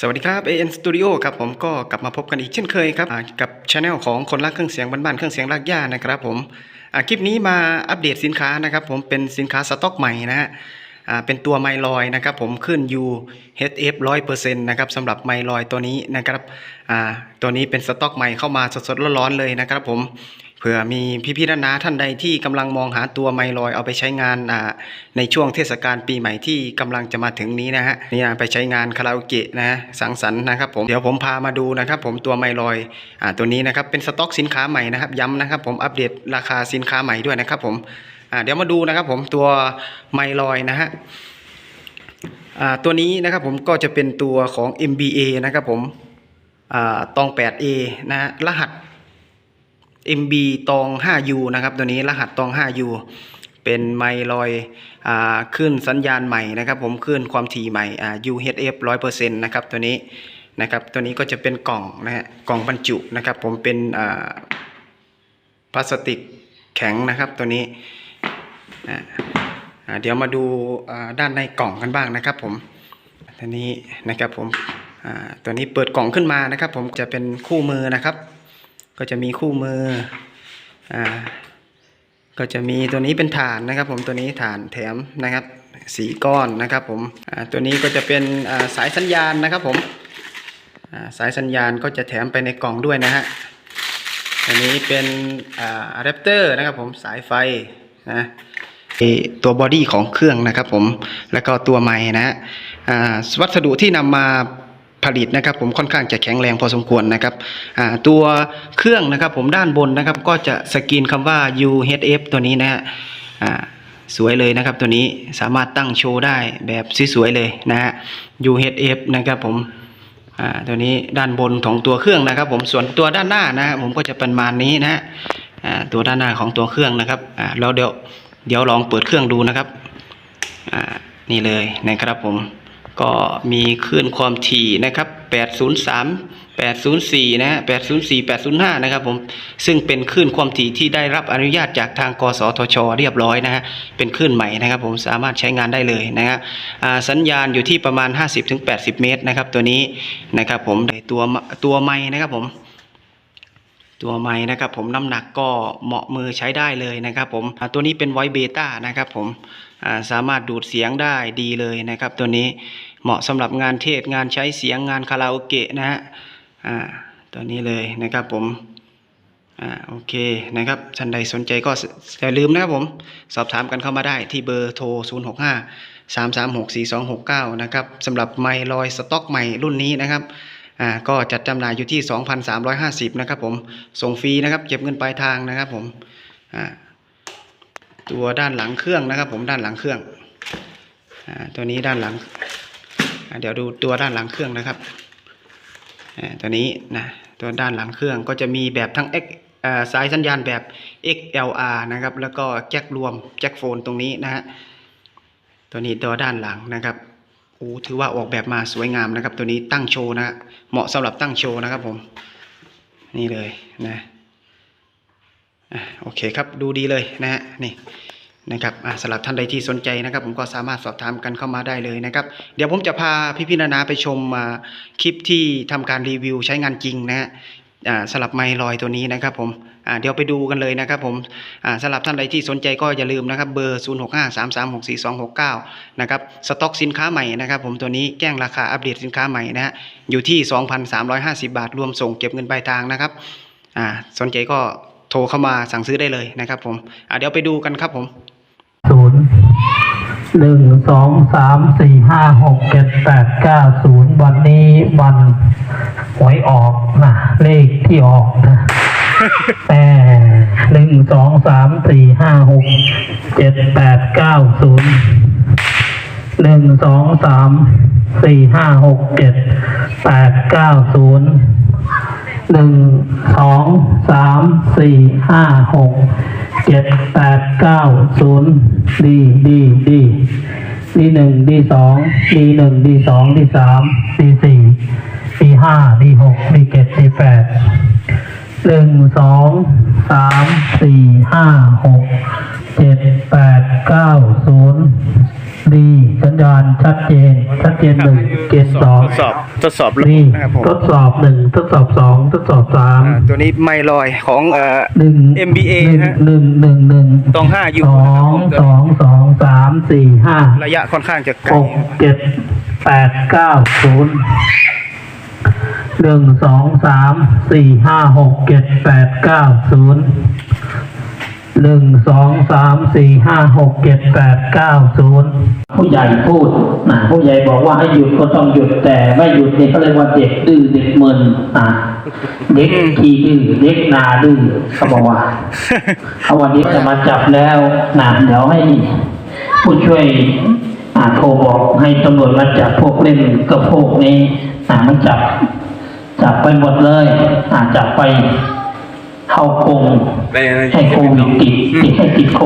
สวัสดีครับ AN Studio ครับผมก็กลับมาพบกันอีกเช่นเคยครับกับช anel ของคนรักเครื่องเสียงบ้านๆเครื่องเสียงรักย่านะครับผมคลิปนี้มาอัปเดตสินค้านะครับผมเป็นสินค้าสต็อกใหม่นะฮะเป็นตัวไมลอยนะครับผมขึ้น U HF 100%นะครับสำหรับไมลอยตัวนี้นะครับตัวนี้เป็นสต็อกใหม่เข้ามาสดๆร้อนๆเลยนะครับผม เผื่อมีพี่ๆนาท่านใดที่กำลังมองหาตัวไมลอยเอาไปใช้งานในช่วงเทศกาลปีใหม่ที่กำลังจะมาถึงนี้นะฮะนี่อะไปใช้งานคาราโอเกะนะฮะสังสรรค์นะครับผมเดี๋ยวผมพามาดูนะครับผมตัวไมลอยอ่าตัวนี้นะครับเป็นสต็อกสินค้าใหม่นะครับย้ำนะครับผมอัปเดตราคาสินค้าใหม่ด้วยนะครับผมอ่าเดี๋ยวมาดูนะครับผมตัวไมลอยนะฮะอ่าตัวนี้นะครับผมก็จะเป็นตัวของ MBA นะครับผมอ่าตอง 8A นะฮะรหัส MB ตอง 5U นะครับ ตัวนี้รหัสตอง 5U เป็นไมลอยอขึ้นสัญญาณใหม่นะครับ ผมขึ้นความถี่ใหม่อ่า UHF 100%นะครับตัวนี้นะครับตัวนี้ก็จะเป็นกล่องนะฮะกล่องบรรจุนะครับ ผมเป็นพลาสติกแข็งนะครับตัวนี้เดี๋ยวมาดูด้านในกล่องกันบ้างนะครับ ผมตัวนี้นะครับผมตัวนี้เปิดกล่องขึ้นมานะครับ ผมจะเป็นคู่มือนะครับ ก็จะมีคู่มืออ่าก็จะมีตัวนี้เป็นฐานนะครับ ผมตัวนี้ฐานแถมนะครับสีก้อนนะครับผมอ่าตัวนี้ก็จะเป็นอ่าสายสัญญาณนะครับผมอ่าสายสัญญาณก็จะแถมไปในกล่องด้วยนะฮะอันนี้เป็นอ่าแรปเตอร์นะครับผมสายไฟนะตัวบอดี้ของเครื่องนะครับผมแล้วก็ตัวไม้นะฮะวัสดุที่นำมา ผลิตนะครับผมค่อนข้างจะแข็งแรงพอสมควรนะครับตัวเครื่องนะครับผมด้านบนนะครับก็จะสกรีนคำว่า UHF ตัวนี้นะฮะสวยเลยนะครับตัวนี้สามารถตั้งโชว์ได้แบบสวยๆเลยนะฮะ UHF นะครับผมตัวนี้ด้านบนของตัวเครื่องนะครับ ผมส่วนตัวด้านหน้านะครับผมก็จะประมาณนี้นะฮะตัวด้านหน้าของตัวเครื่องนะครับอ่าแล้วเดี๋ยวเดี๋ยวลองเปิดเครื่องดูนะครับนี่เลยนะครับผม ก็มีคลื่นความถี่นะครับ 803 804 นะฮะ 804 805 นะครับผม ซึ่งเป็นคลื่นความถี่ที่ได้รับอนุญาตจากทางกสทช เรียบร้อยนะฮะ เป็นคลื่นใหม่นะครับผม สามารถใช้งานได้เลยนะฮะสัญญาณอยู่ที่ประมาณ 50-80 เมตรนะครับตัวนี้นะครับผมในตัวตัวไม้นะครับผมตัวไม้นะครับผมน้ำหนักก็เหมาะมือใช้ได้เลยนะครับผมตัวนี้เป็นไวเบต้านะครับผมสามารถดูดเสียงได้ดีเลยนะครับตัวนี้ เหมาะสำหรับงานเทศงานใช้เสียงงานคาราโอเกะนะฮะอ่าตัวนี้เลยนะครับผมอ่าโอเคนะครับท่านใดสนใจก็อย่าลืมนะครับผมสอบถามกันเข้ามาได้ที่เบอร์โทร 0 6 5 3 3 6 4 2 6 9 นะครับสำหรับไมลอยสต็อกใหม่รุ่นนี้นะครับอ่าก็จัดจำหน่ายอยู่ที่ 2,350 นะครับผมส่งฟรีนะครับเก็บเงินปลายทางนะครับผมอ่าตัวด้านหลังเครื่องนะครับผมด้านหลังเครื่องอ่าตัวนี้ด้านหลัง เดี๋ยวดูตัวด้านหลังเครื่องนะครับตัวนี้นะตัวด้านหลังเครื่องก็จะมีแบบทั้ง X อ่าสายสัญญาณแบบ XLR นะครับ แล้วก็แจ็ครวมแจ็คโฟนตรงนี้นะฮะตัวนี้ตัวด้านหลังนะครับโอ้ถือว่าออกแบบมาสวยงามนะครับ ตัวนี้ตั้งโชว์นะฮะเหมาะสำหรับตั้งโชว์นะครับผมนี่เลยนะโอเคครับดูดีเลยนะฮะนี่ นะครับสำหรับท่านใดที่สนใจนะครับ ผมก็สามารถสอบถามกันเข้ามาได้เลยนะครับ เดี๋ยวผมจะพาพี่ๆนานาไปชมคลิปที่ทำการรีวิวใช้งานจริงนะฮะอ่าสลับไมลอยตัวนี้นะครับผมเดี๋ยวไปดูกันเลยนะครับผมสำหรับท่านใดที่สนใจก็อย่าลืมนะครับเบอร์ 0 6 5 3 3 6 4 2 6 9 นะครับสต็อกสินค้าใหม่นะครับผมตัวนี้แจ้งราคาอัปเดตสินค้าใหม่นะฮะอยู่ที่ 2,350 บาท รวมส่งเก็บเงินปลายทางนะครับสนใจก็โทรเข้ามาสั่งซื้อได้เลยนะครับผมเดี๋ยวไปดูกันครับผม หนึ่งสองสามสี่ห้าหกเจ็ดแปดเก้าศูนย์วันนี้วันหวยออกนะเลขที่ออกนะแต่หนึ่งสองสามสี่ห้าหกเจ็ดแปดเก้าศูนย์หนึ่งสองสามสี่ห้าหกเจ็ดแปดเก้าศูนย์หนึ่งสองสามสี่ห้าหกเจ็ดแปดเก้าศูนย์ ดีดีดีดีหนึ่งดีสองดีหนึ่งดีสองดีสามดีสี่ดีห้าดีหกดีเจ็ดดีแปดหนึ่งสองสามสี่ห้าหกเจ็ดแปดเก้าศูนย์ดี ญญาณชัดเจน ชัดเจนหนึ่งเกณฑ์สองทดสอบทดสอบระบบดีนะครับผมทดสอบหนึ่งทดสอบสองทดสอบสามอ่าตัวนี้ไมลอยของเอ่อ หนึ่ง MBA หนึ่งฮะ หนึ่งหนึ่งหนึ่งตองห้าอยู่สองสองสองสามสี่ห้าระยะค่อนข้างจะไกลหกเจ็ดแปดเก้าศูนย์หนึ่งสองสามสี่ห้าหกเจ็ดแปดเก้าศูนย์ หนึ่งสองสามสี่ห้าหกเจ็ดแปดเก้าศูนย์ผู้ใหญ่พูดนะผู้ใหญ่บอกว่าให้หยุดก็ต้องหยุดแต่ไม่หยุดนี่เขาเรียกว่าเด็กดื้อเด็กมึนอะเด็กขี้ดื้อเด็กนาดื้อเขาบอกว่าเอาวันนี้จะมาจับแล้วนะเดี๋ยวให้ผู้ช่วยอ่าโทรบอกให้ตำรวจมาจับพวกเล่นกับพวกนี้อ่ามันจับ จับไปหมดเลยอ่าจับไป เข้ากรงให้โควิดติดติดให้ติดโค